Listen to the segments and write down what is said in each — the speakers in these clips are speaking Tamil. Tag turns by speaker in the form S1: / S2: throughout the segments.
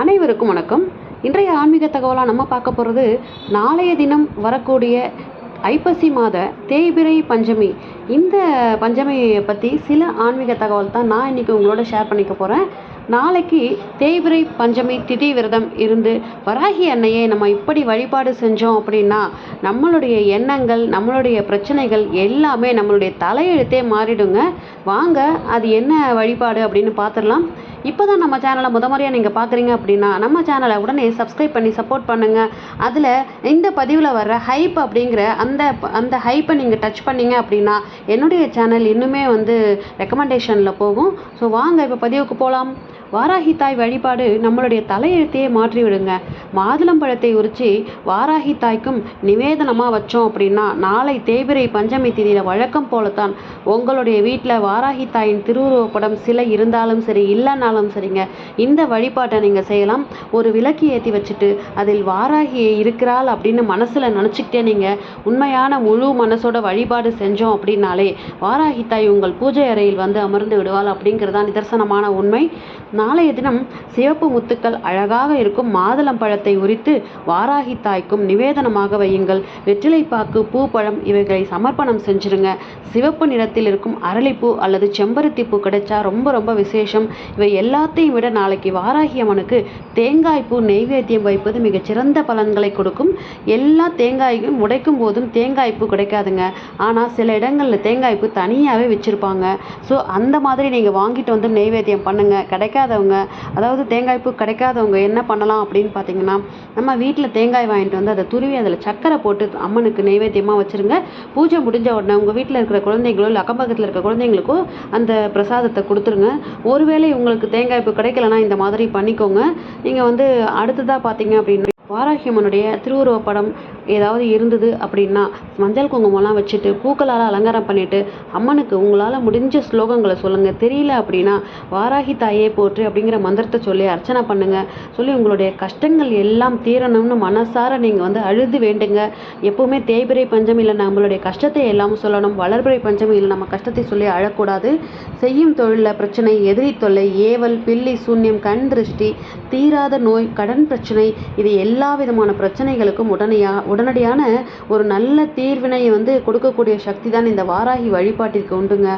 S1: அனைவருக்கும் வணக்கம். இன்றைய ஆன்மீக தகவலாக நம்ம பார்க்க போகிறது நாளைய தினம் வரக்கூடிய ஐப்பசி மாத தேய்பிறை பஞ்சமி. இந்த பஞ்சமியை பற்றி சில ஆன்மீக தகவல் தான் நான் இன்றைக்கி உங்களோட ஷேர் பண்ணிக்க போகிறேன் நாளைக்கு தேய்பிரை பஞ்சமி திதி விரதம் இருந்து வராகி அன்னையை நம்ம இப்படி வழிபாடு செஞ்சோம் அப்படின்னா நம்மளுடைய எண்ணங்கள் நம்மளுடைய பிரச்சனைகள் எல்லாமே நம்மளுடைய தலையெழுத்தே மாறிடுங்க. வாங்க அது என்ன வழிபாடு அப்படின்னு பார்த்துடலாம். இப்போ தான் நம்ம சேனலை முத முறையாக நீங்கள் பார்க்குறீங்க அப்படின்னா நம்ம சேனலை உடனே சப்ஸ்கிரைப் பண்ணி சப்போர்ட் பண்ணுங்கள் அதில் இந்த பதிவில் வர்ற ஹைப் அப்படிங்கிற அந்த அந்த ஹைப்பை நீங்கள் டச் பண்ணிங்க அப்படின்னா என்னுடைய சேனல் இன்னுமே வந்து ரெக்கமெண்டேஷனில் போகும். ஸோ வாங்க இப்போ பதிவுக்கு போகலாம் வாராகி தாய் வழிபாடு நம்மளுடைய தலையெழுத்தையே மாற்றி விடுங்க மாதுளம்பழத்தை உரித்து வாராகி தாய்க்கும் நிவேதனமாக வச்சோம் அப்படின்னா நாளை தேவிரை பஞ்சமி திதியில் வழக்கம் போலத்தான் உங்களுடைய வீட்டில் வாராகி தாயின் திருவுருவப்படம் சிலை இருந்தாலும் சரி இல்லைனாலும் இருந்தாலும் சரிங்க. இந்த வழிபாட்டை நீங்கள் செய்யலாம். ஒரு விளக்கு ஏற்றி வச்சுட்டு அதில் வாராகி இருக்கிறாள் அப்படின்னு மனசில் நினச்சிக்கிட்டே நீங்கள் உண்மையான முழு மனசோட வழிபாடு செஞ்சோம் அப்படின்னாலே வாராகி தாய் உங்கள் பூஜை அறையில் வந்து அமர்ந்து விடுவாள் அப்படிங்கிறதான் நிதர்சனமான உண்மை. நாளைய தினம் சிவப்பு முத்துக்கள் அழகாக இருக்கும் மாதுளம் பழத்தை உரித்து வாராகி தாய்க்கும் நிவேதனமாக வையுங்கள். வெற்றிலைப்பாக்கு பூ பழம் இவைகளை சமர்ப்பணம் செஞ்சிருங்க. சிவப்பு நிறத்தில் இருக்கும் அரளிப்பூ அல்லது செம்பருத்தி பூ கிடைச்சா ரொம்ப ரொம்ப விசேஷம். இவை எல்லாத்தையும் விட நாளைக்கு வாராகி அம்மனுக்கு தேங்காய் பூ நெய்வேத்தியம் வைப்பது மிகச்சிறந்த பலன்களை கொடுக்கும். எல்லா தேங்காயும் உடைக்கும் போதும் தேங்காய் பூ கிடைக்காதுங்க. ஆனால் சில இடங்களில் தேங்காய் பூ தனியாகவே வச்சுருப்பாங்க. ஸோ அந்த மாதிரி நீங்கள் வாங்கிட்டு வந்து நெய்வேத்தியம் பண்ணுங்கள் கிடைக்காதவங்க அதாவது தேங்காய் பூ கிடைக்காதவங்க என்ன பண்ணலாம் அப்படின்னு பார்த்தீங்கன்னா நம்ம வீட்டில் தேங்காய் வாங்கிட்டு வந்து அதை துருவி அதில் சக்கரை போட்டு அம்மனுக்கு நெய்வேத்தியமாக வச்சுருங்க. பூஜை முடிஞ்ச உடனே உங்கள் வீட்டில் இருக்கிற குழந்தைங்களோ இல்லை அக்கம் பக்கத்தில் இருக்கிற குழந்தைங்களுக்கோ அந்த பிரசாதத்தை கொடுத்துருங்க. ஒருவேளை உங்களுக்கு தேங்காய் இப்போ கிடைக்கலனா இந்த மாதிரி பண்ணிக்கோங்க. நீங்கள் வந்து அடுத்ததாக பார்த்தீங்க அப்படின்னு வாராகியம்மனுடைய திருவுருவப்படம் ஏதாவது இருந்தது அப்படின்னா மஞ்சள் குங்குமம்லாம் வச்சுட்டு பூக்களால் அலங்காரம் பண்ணிவிட்டு அம்மனுக்கு உங்களால் முடிஞ்ச ஸ்லோகங்களை சொல்லுங்கள் தெரியல அப்படின்னா வாராகி தாயே போற்று அப்படிங்கிற மந்திரத்தை சொல்லி அர்ச்சனை பண்ணுங்கள் சொல்லி உங்களுடைய கஷ்டங்கள் எல்லாம் தீரணும்னு மனசார நீங்கள் வந்து அழுது வேண்டுங்க. எப்பவுமே தேய்பிறை இல்லை நம்மளுடைய கஷ்டத்தை எல்லாம் சொல்லணும். வளர்பிறை இல்லை நம்ம கஷ்டத்தை சொல்லி அழக்கூடாது. செய்யும் தொழிலில் பிரச்சனை எதிரி தொல்லை ஏவல் பில்லி சூன்யம் கண் திருஷ்டி தீராத நோய் கடன் பிரச்சனை இது எல்லா விதமான பிரச்சனைகளுக்கும் உடனடியாக உடனடியான ஒரு நல்ல தீர்வினை வந்து கொடுக்கக்கூடிய சக்தி தான் இந்த வாராகி வழிபாட்டிற்கு உண்டுங்க.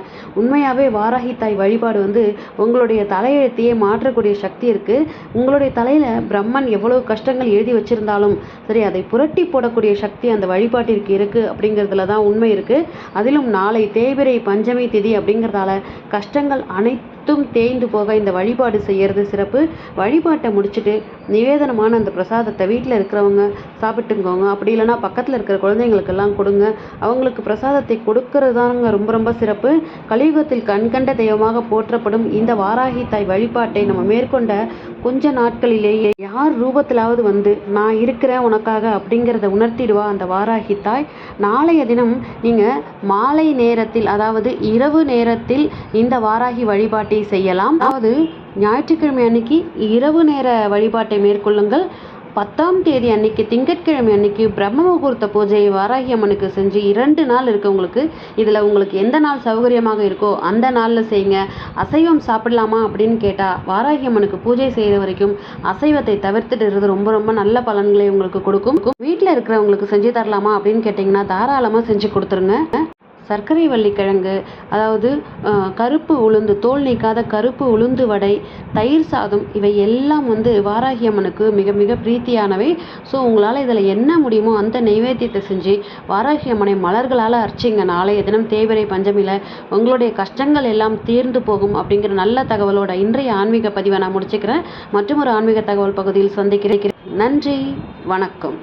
S1: உண்மையாகவே வாராகி தாய் வழிபாடு வந்து உங்களுடைய தலையெழுத்தையே மாற்றக்கூடிய சக்தி இருக்குது உங்களுடைய தலையில் பிரம்மன் எவ்வளோ கஷ்டங்கள் எழுதி வச்சுருந்தாலும் சரி அதை புரட்டி போடக்கூடிய சக்தி அந்த வழிபாட்டிற்கு இருக்குது அப்படிங்கிறதுல தான் உண்மை இருக்குது அதிலும் நாளை தேவிரை பஞ்சமி திதி அப்படிங்கிறதால கஷ்டங்கள் அனைத்து மட்டும் தேய்ந்து போக இந்த வழிபாடு செய்கிறது சிறப்பு. வழிபாட்டை முடிச்சுட்டு நிவேதனமான அந்த பிரசாதத்தை வீட்டில் இருக்கிறவங்க சாப்பிட்டுங்கோங்க அப்படி இல்லைன்னா பக்கத்தில் இருக்கிற குழந்தைங்களுக்கெல்லாம் கொடுங்க. அவங்களுக்கு பிரசாதத்தை கொடுக்கறது தாங்க ரொம்ப ரொம்ப சிறப்பு. கலியுகத்தில் கண்கண்ட தெய்வமாக போற்றப்படும் இந்த வாராகி தாய் வழிபாட்டை நம்ம மேற்கொண்ட கொஞ்ச நாட்களிலேயே யார் ரூபத்திலாவது வந்து நான் இருக்கிறேன் உனக்காக அப்படிங்கிறத உணர்த்திடுவா அந்த வாராகி தாய். நாளைய தினம் நீங்கள் மாலை நேரத்தில் அதாவது இரவு நேரத்தில் இந்த வாராகி வழிபாட்டை செய்யலாம். அதாவது ஞாயிற்றுக்கிழமை அன்னைக்கு இரவு நேர வழிபாட்டை மேற்கொள்ளுங்கள். பத்தாம் தேதி அன்னைக்கு திங்கட்கிழமை அன்னைக்கு பிரம்ம முகூர்த்த பூஜையை வாராகி அம்மனுக்கு செஞ்சு இரண்டு நாள் இருக்கவங்களுக்கு இதில் உங்களுக்கு எந்த நாள் சௌகரியமாக இருக்கோ அந்த நாளில் செய்யுங்க. அசைவம் சாப்பிடலாமா அப்படின்னு கேட்டால் வாராகி அம்மனுக்கு பூஜை செய்கிற வரைக்கும் அசைவத்தை தவிர்த்துட்டு ரொம்ப ரொம்ப நல்ல பலன்களை உங்களுக்கு கொடுக்கும். வீட்டில் இருக்கிறவங்களுக்கு செஞ்சு தரலாமா அப்படின்னு கேட்டிங்கன்னா தாராளமாக செஞ்சு கொடுத்துருங்க. சர்க்கரை வள்ளிக்கிழங்கு அதாவது கருப்பு உளுந்து தோல் நீக்காத கருப்பு உளுந்து வடை தயிர் சாதம் இவை எல்லாம் வந்து வாராகி அம்மனுக்கு மிக மிக பிரீத்தியானவை. ஸோ உங்களால் இதில் என்ன முடியுமோ அந்த நைவேத்தியத்தை செஞ்சு வாராகி அம்மனை மலர்களால் அர்ச்சிங்க. நாளைய தினம் தேவரை பஞ்சமியில் உங்களுடைய கஷ்டங்கள் எல்லாம் தீர்ந்து போகும் அப்படிங்கிற நல்ல தகவலோட இன்றைய ஆன்மீக பதிவை நான் முடிச்சுக்கிறேன். மற்றும் ஒரு ஆன்மீக தகவல் பகுதியில் சந்திக்கிறேன். நன்றி வணக்கம்.